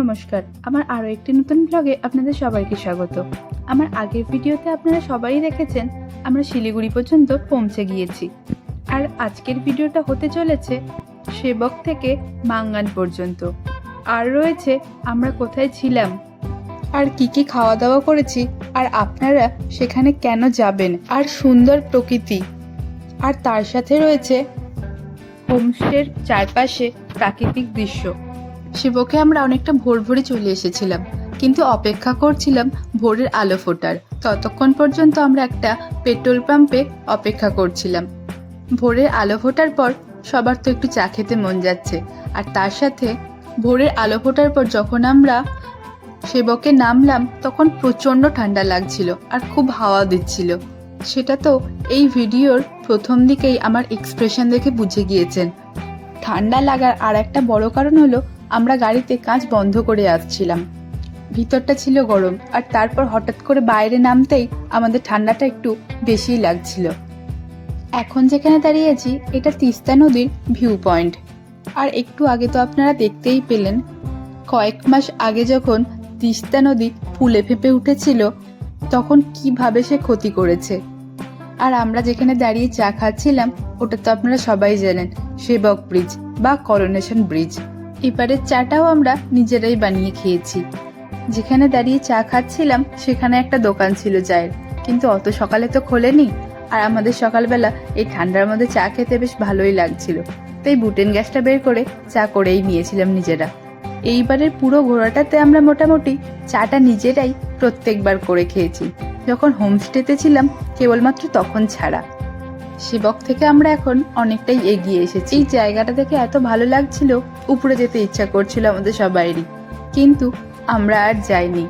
নমস্কার। আমার আরও একটি নতুন ব্লগে আপনাদের সবাইকে স্বাগত। আমার আগের ভিডিওতে আপনারা সবাই দেখেছেন, আমরা শিলিগুড়ি পর্যন্ত পৌঁছে গিয়েছি। আর আজকের ভিডিওটা হতে চলেছে সেবক থেকে মাঙ্গান পর্যন্ত। আর রয়েছে, আমরা কোথায় ছিলাম, আর কি কি খাওয়া দাওয়া করেছি, আর আপনারা সেখানে কেন যাবেন, আর সুন্দর প্রকৃতি। আর তার সাথে রয়েছে হোমস্টের চারপাশে প্রাকৃতিক দৃশ্য। শিবকে আমরা অনেকটা ভোর ভোরে চলে এসেছিলাম, কিন্তু অপেক্ষা করছিলাম ভোরের আলো ফোটার। ততক্ষণ পর্যন্ত আমরা একটা পেট্রোল পাম্পে অপেক্ষা করছিলাম। ভোরের আলো ফোটার পর সবার তো একটু চা খেতে মন যাচ্ছে, আর তার সাথে ভোরের আলো ফোটার পর যখন আমরা সেবকে নামলাম, তখন প্রচণ্ড ঠান্ডা লাগছিল আর খুব হাওয়া দিচ্ছিল। সেটা তো এই ভিডিওর প্রথম দিকেই আমার এক্সপ্রেশন দেখে বুঝে গিয়েছেন। ঠান্ডা লাগার আর একটা বড় কারণ হলো আমরা গাড়িতে কাঁচ বন্ধ করে আসছিলাম। ভিতরটা ছিল গরম, আর তারপর হঠাৎ করে বাইরে নামতেই আমাদের ঠান্ডাটা একটু বেশিই লাগছিল। এখন যেখানে দাঁড়িয়ে আছি, এটা তিস্তা নদীর ভিউ পয়েন্ট আর একটু আগে তো আপনারা দেখতেই পেলেন, কয়েক মাস আগে যখন তিস্তা নদী ফুলে ফেঁপে উঠেছিল, তখন কীভাবে সে ক্ষতি করেছে। আর আমরা যেখানে দাঁড়িয়ে চা খাচ্ছিলাম, ওটা তো আপনারা সবাই জানেন, সেবক ব্রিজ বা করোনেশন ব্রিজ এবারের চাটাও আমরা নিজেরাই বানিয়ে খেয়েছি। যেখানে দাঁড়িয়ে চা খাচ্ছিলাম, সেখানে একটা দোকান ছিল চায়ের কিন্তু অত সকালে তো খোলেনি। আর আমাদের সকালবেলা এই ঠান্ডার মধ্যে চা খেতে বেশ ভালোই লাগছিল। তাই বুটেন গ্যাসটা বের করে চা করেই নিয়েছিলাম নিজেরা। এইবারের পুরো ঘোরাটাতে আমরা মোটামুটি চাটা নিজেরাই প্রত্যেকবার করে খেয়েছি। যখন হোমস্টেতে ছিলাম, কেবলমাত্র তখন ছাড়া। শিবক থেকে আমরা এখন অনেকটাই এগিয়ে এসেছি। এই জায়গাটা দেখে এত ভালো লাগছিল, উপরে যেতে ইচ্ছা করছিল আমাদের সবাইরই। কিন্তু আমরা আর যাইনি।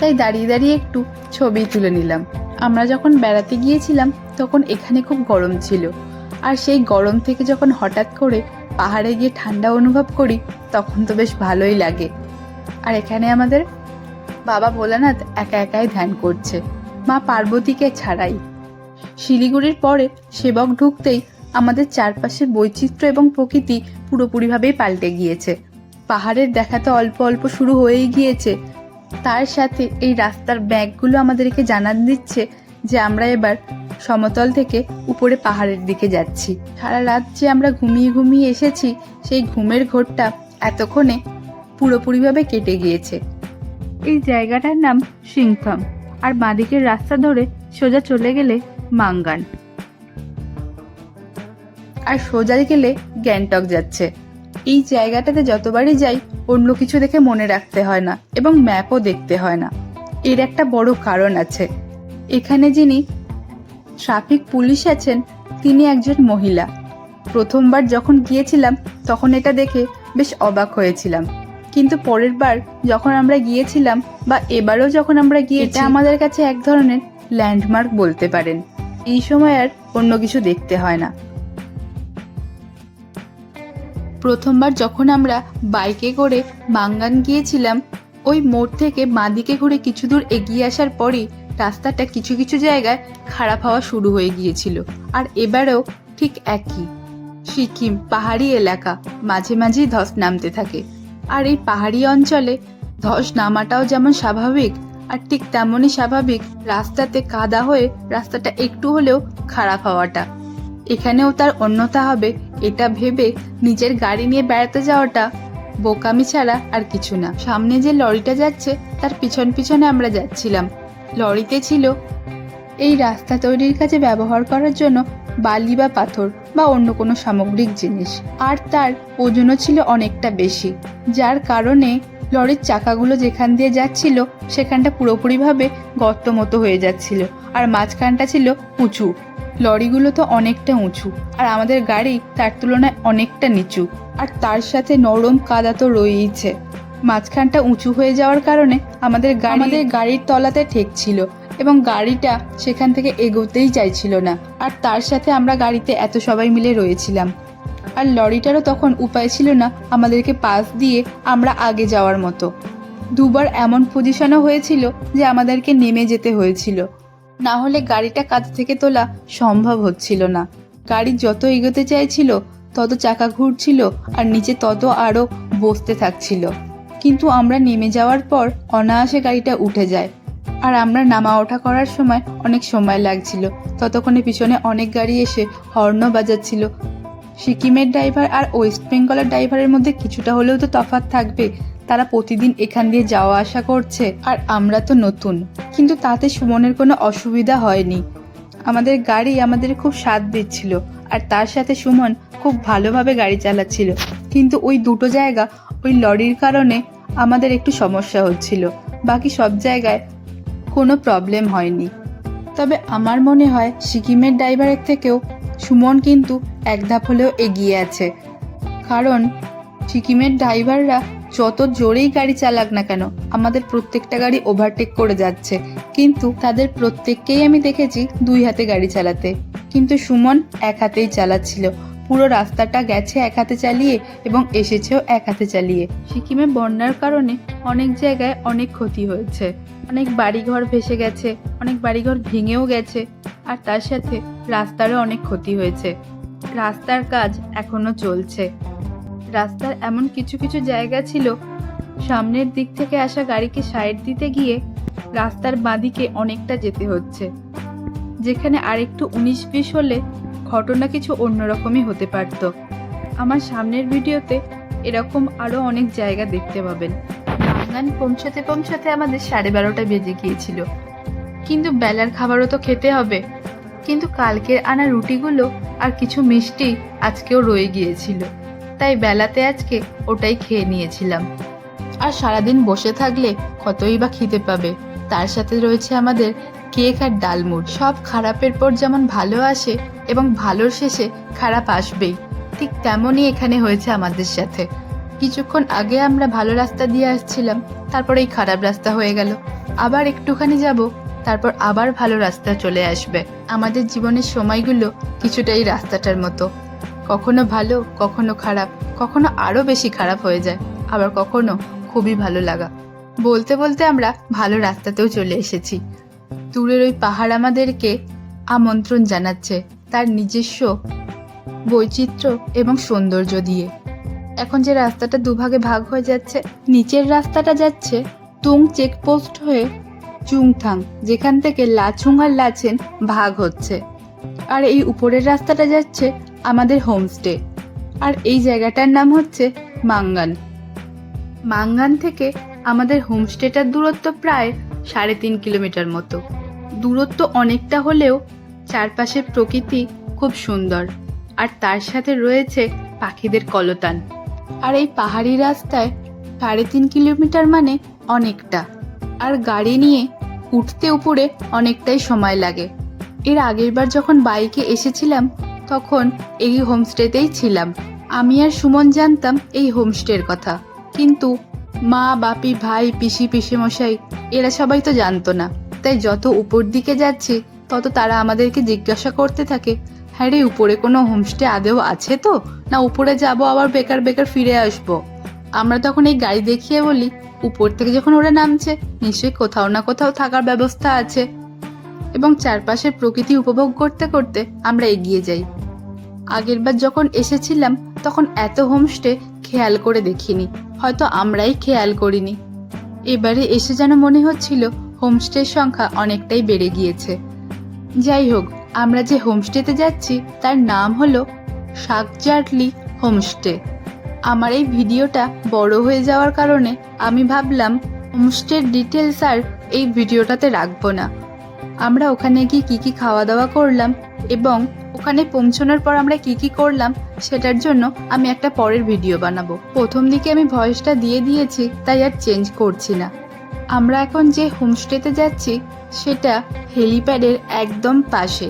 তাই দাঁড়িয়ে দাঁড়িয়ে একটু ছবি তুলে নিলাম। আমরা যখন বেড়াতে গিয়েছিলাম, তখন এখানে খুব গরম ছিল। আর সেই গরম থেকে যখন হঠাৎ করে পাহাড়ে গিয়ে ঠান্ডা অনুভব করি, তখন তো বেশ ভালোই লাগে। আর এখানে আমাদের বাবা ভোলানাথ একা একাই ধ্যান করছে। মা পার্বতীকে ছাড়াই। শিলিগুড়ির পরে সেবক ঢুকতেই আমাদের চারপাশের বৈচিত্র্য এবং প্রকৃতি পুরোপুরিভাবেই পাল্টে গিয়েছে। পাহাড়ের দেখা তো অল্প অল্প শুরু হয়েই গিয়েছে। তার সাথে এই রাস্তার ব্যাগগুলো আমাদেরকে জানান দিচ্ছে যে আমরা এবার সমতল থেকে উপরে পাহাড়ের দিকে যাচ্ছি। সারা রাত যে আমরা ঘুমিয়ে ঘুমিয়ে এসেছি, সেই ঘুমের ঘোরটা এতক্ষণে পুরোপুরিভাবে কেটে গিয়েছে। এই জায়গাটার নাম সিংথম আর বাঁদিকের রাস্তা ধরে সোজা চলে গেলে মাঙ্গান। আর সোজা গেলে গ্যাংটক যাচ্ছে। এই জায়গাটাতে যতবারই যাই অন্য কিছু দেখে মনে রাখতে হয় না এবং ম্যাপও দেখতে হয় না। এর একটা বড় কারণ আছে। এখানে যিনি ট্রাফিক পুলিশ আছেন তিনি একজন মহিলা। প্রথমবার যখন গিয়েছিলাম তখন এটা দেখে বেশ অবাক হয়েছিলাম। কিন্তু পরের বার যখন আমরা গিয়েছিলাম বা এবারও যখন আমরা গিয়ে এটা আমাদের কাছে এক ধরনের ল্যান্ডমার্ক বলতে পারেন। এই সময় আর অন্য কিছু দেখতে হয় না। প্রথমবার যখন আমরা বাইকে করে মাঙ্গান গিয়েছিলাম, ওই মোড় থেকে বাঁদিকে ঘুরে কিছু দূর এগিয়ে আসার পরই রাস্তাটা কিছু কিছু জায়গায় খারাপ হওয়া শুরু হয়ে গিয়েছিল। আর এবারেও ঠিক একই। সিকিম পাহাড়ি এলাকা, মাঝে মাঝেই ধস নামতে থাকে। আর এই পাহাড়ি অঞ্চলে ধস নামাটাও যেমন স্বাভাবিক আর ঠিক তেমনই স্বাভাবিক, রাস্তাতে কাদা হয়ে রাস্তাটা একটু হলেও খারাপ হওয়াটা। এখানেও তার অন্যতা হবে, এটা ভেবে নিজের গাড়ি নিয়ে বেড়াতে যাওয়াটা বোকামি ছাড়া আর কিছু না। সামনে যে লরিটা যাচ্ছে, তার পিছন পিছনে আমরা যাচ্ছিলাম। লরিতে ছিল এই রাস্তা তৈরির কাজে ব্যবহার করার জন্য বালি বা পাথর বা অন্য কোনো সামগ্রিক জিনিস। আর তার ওজনও ছিল অনেকটা বেশি, যার কারণে লরির চাকাগুলো যেখান দিয়ে যাচ্ছিল, সেখানটা পুরোপুরিভাবে গর্ত মতো হয়ে যাচ্ছিল। আর মাঝখানটা ছিল উঁচু। লরিগুলো তো অনেকটা উঁচু। আর আমাদের গাড়ি তার তুলনায় অনেকটা নিচু। আর তার সাথে নরম কাদা তো রয়েইছে। মাঝখানটা উঁচু হয়ে যাওয়ার কারণে আমাদের আমাদের গাড়ির তলাতে ঠেকছিল এবং গাড়িটা সেখান থেকে এগোতেই চাইছিল না। আর তার সাথে আমরা গাড়িতে এত সবাই মিলে রয়েছিলাম। আর লরিটারও তখন উপায় ছিল না আমাদেরকে পাশ দিয়ে আমরা আগে যাওয়ার মতো। দুবার এমন পজিশনও হয়েছিল যে আমাদেরকে নেমে যেতে হয়েছিল। না হলে গাড়িটা কাজ থেকে তোলা সম্ভব হচ্ছিল না। গাড়ি যত এগোতে চাইছিল, তত চাকা ঘুরছিল আর নিচে তত আরও বসতে থাকছিল। কিন্তু আমরা নেমে যাওয়ার পর অনায়াসে গাড়িটা উঠে যায়। আর আমরা নামা ওঠা করার সময় অনেক সময় লাগছিল। ততক্ষণে পিছনে অনেক গাড়ি এসে হর্ন বাজাচ্ছিল। সিকিমের ড্রাইভার আর ওয়েস্ট বেঙ্গলের ড্রাইভারের মধ্যে কিছুটা হলেও তো তফাৎ থাকবে। তারা প্রতিদিন এখান দিয়ে যাওয়া আসা করছে, আর আমরা তো নতুন। কিন্তু তাতে সুমনের কোনো অসুবিধা হয়নি। আমাদের গাড়ি আমাদের খুব স্বাদ দিচ্ছিল, আর তার সাথে সুমন খুব ভালোভাবে গাড়ি চালাচ্ছিল। কিন্তু ওই দুটো জায়গা, ওই লরির কারণে আমাদের একটু সমস্যা হচ্ছিল। বাকি সব জায়গায় কোনো প্রবলেম হয়নি। তবে আমার মনে হয় সিকিমের ড্রাইভারের থেকেও সুমন কিন্তু এক ধাপ হলেও এগিয়ে আছে। কারণ সিকিমের ড্রাইভাররা যত জোরেই গাড়ি চালাক না কেন, আমাদের প্রত্যেকটা গাড়ি ওভারটেক করে যাচ্ছে। কিন্তু তাদের প্রত্যেককেই আমি দেখেছি দুই হাতে গাড়ি চালাতে। কিন্তু সুমন এক হাতেই চালাচ্ছিল। পুরো রাস্তাটা গেছে এক হাতে চালিয়ে এবং এসেছেও এক হাতে চালিয়ে। সিকিমে বন্যার কারণে অনেক জায়গায় অনেক ক্ষতি হয়েছে। অনেক বাড়িঘর ভেসে গেছে, অনেক বাড়িঘর ভেঙেও গেছে আর তার সাথে রাস্তারও অনেক ক্ষতি হয়েছে। রাস্তার কাজ এখনও চলছে। রাস্তার এমন কিছু কিছু জায়গা ছিল, সামনের দিক থেকে আসা গাড়িকে সাইড দিতে গিয়ে রাস্তার বাঁদিকে অনেকটা যেতে হচ্ছে। যেখানে আরেকটু উনিশ বিশ হলে ঘটনা কিছু অন্যরকমই হতে পারত। আমার সামনের ভিডিওতে এরকম আরও অনেক জায়গা দেখতে পাবেন। বাগান পৌঁছাতে পৌঁছাতে আমাদের সাড়ে বারোটা বেজে গিয়েছিল। কিন্তু বেলার খাবারও তো খেতে হবে। কিন্তু কালকের আনা রুটিগুলো আর কিছু মিষ্টি আজকেও রয়ে গিয়েছিল। তাই বেলাতে আজকে ওটাই খেয়ে নিয়েছিলাম। আর সারাদিন বসে থাকলে কতই বা খিদে পাবে। তার সাথে রয়েছে আমাদের কেক আর ডালমুট সব খারাপের পর যেমন ভালো আসে এবং ভালোর শেষে খারাপ আসবেই। ঠিক তেমনই এখানে হয়েছে আমাদের সাথে। কিছুক্ষণ আগে আমরা ভালো রাস্তা দিয়ে আসছিলাম, তারপর এই খারাপ রাস্তা হয়ে গেল। আবার একটুখানি যাব, তারপর আবার ভালো রাস্তা চলে আসবে। আমাদের জীবনের সময়গুলো কিছুটা এই রাস্তাটার মতো। কখনো ভালো, কখনো খারাপ, কখনো আরও বেশি খারাপ হয়ে যায়। আবার কখনো খুবই ভালো লাগা। বলতে বলতে আমরা ভালো রাস্তাতেও চলে এসেছি। দূরের ওই পাহাড় আমাদেরকে আমন্ত্রণ জানাচ্ছে তার নিজস্ব বৈচিত্র্য এবং সৌন্দর্য দিয়ে। এখন যে রাস্তাটা দুভাগে ভাগ হয়ে যাচ্ছে, নিচের রাস্তাটা যাচ্ছে তুং চেকপোস্ট হয়ে চুংথাং, যেখান থেকে লাচুং আর লাচেন ভাগ হচ্ছে। আর এই উপরের রাস্তাটা যাচ্ছে আমাদের হোমস্টে। আর এই জায়গাটার নাম হচ্ছে মাঙ্গান। মাঙ্গান থেকে আমাদের হোমস্টেটার দূরত্ব প্রায় সাড়ে তিন কিলোমিটার মতো। দূরত্ব অনেকটা হলেও চারপাশের প্রকৃতি খুব সুন্দর। আর তার সাথে রয়েছে পাখিদের কলতান। আর এই পাহাড়ি রাস্তায় সাড়ে তিন কিলোমিটার মানে অনেকটা। আর গাড়ি নিয়ে উঠতে উপরে অনেকটাই সময় লাগে। এর আগের বার যখন বাইকে এসেছিলাম, তখন এই হোমস্টেতেই ছিলাম। আমি আর সুমন জানতাম এই হোমস্টের কথা। কিন্তু মা, বাপি, ভাই, পিসি, পিসিমশাই, এরা সবাই তো জানতো না। তাই যত উপর দিকে যাচ্ছি, তত তারা আমাদেরকে জিজ্ঞাসা করতে থাকে হ্যাঁ রে, উপরে কোনো হোমস্টে আদেও আছে তো? না, উপরে যাব, আবার বেকার বেকার ফিরে আসব? আমরা তখন এই গাড়ি দেখিয়ে বলি, উপর থেকে যখন ওরা নামছে, নিশ্চয়ই কোথাও না কোথাও থাকার ব্যবস্থা আছে। এবং চারপাশের প্রকৃতি উপভোগ করতে করতে আমরা এগিয়ে যাই। আগেরবার যখন এসেছিলাম তখন এত হোমস্টে খেয়াল করে দেখিনি। হয়তো আমরাই খেয়াল করিনি। এবারে এসে যেন মনে হচ্ছিল হোমস্টের সংখ্যা অনেকটাই বেড়ে গিয়েছে। যাই হোক, আমরা যে হোমস্টেতে যাচ্ছি, তার নাম হলো শাকজাটলি হোমস্টে। আমার এই ভিডিওটা বড় হয়ে যাওয়ার কারণে আমি ভাবলাম, হোমস্টের ডিটেলস আর এই ভিডিওটাতে রাখব না। আমরা ওখানে গিয়ে কী কী খাওয়া দাওয়া করলাম এবং ওখানে পৌঁছানোর পর আমরা কি কি করলাম সেটার জন্য আমি একটা পরের ভিডিও বানাবো। প্রথম দিকে আমি ভয়েসটা দিয়ে দিয়েছি, তাই আর চেঞ্জ করছি না। আমরা এখন যে হোমস্টেতে যাচ্ছি, সেটা হেলিপ্যাডের একদম পাশে।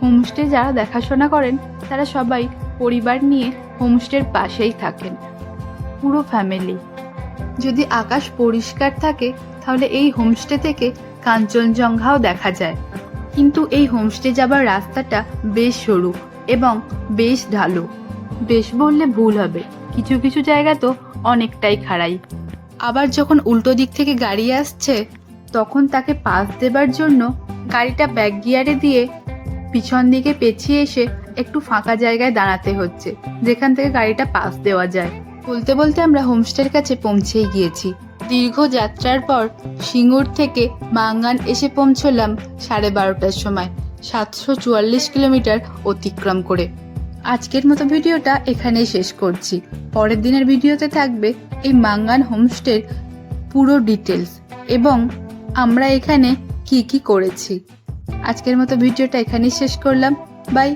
হোমস্টে যারা দেখাশোনা করেন, তারা সবাই পরিবার নিয়ে হোমস্টের পাশেই থাকেন। পুরো ফ্যামিলি যদি আকাশ পরিষ্কার থাকে, তাহলে এই হোমস্টে থেকে কাঞ্চনজঙ্ঘাও দেখা যায়। কিন্তু এই হোমস্টে যাবার রাস্তাটা বেশ সরু এবং বেশ ঢালু। বেশ বললে ভুল হবে, কিছু কিছু জায়গা তো অনেকটাই খাড়াই। আবার যখন উল্টো দিক থেকে গাড়ি আসছে, তখন তাকে পাস দেবার জন্য গাড়িটা ব্যাক গিয়ারে দিয়ে পিছন দিকে পেছিয়ে এসে একটু ফাঁকা জায়গায় দাঁড়াতে হচ্ছে, যেখান থেকে গাড়িটা পাস দেওয়া যায়। বলতে বলতে আমরা হোমস্টের কাছে পৌঁছেই গিয়েছি। দীর্ঘ যাত্রার পর সিঙ্গুর থেকে মাঙ্গান এসে পৌঁছলাম সাড়ে বারোটার সময়, সাতশো চুয়াল্লিশ কিলোমিটার অতিক্রম করে। আজকের মতো ভিডিওটা এখানেই শেষ করছি। পরের দিনের ভিডিওতে থাকবে এই মাঙ্গান হোমস্টের পুরো ডিটেলস এবং আমরা এখানে কি কি করেছি। আজকের মতো ভিডিওটা এখানেই শেষ করলাম। বাই।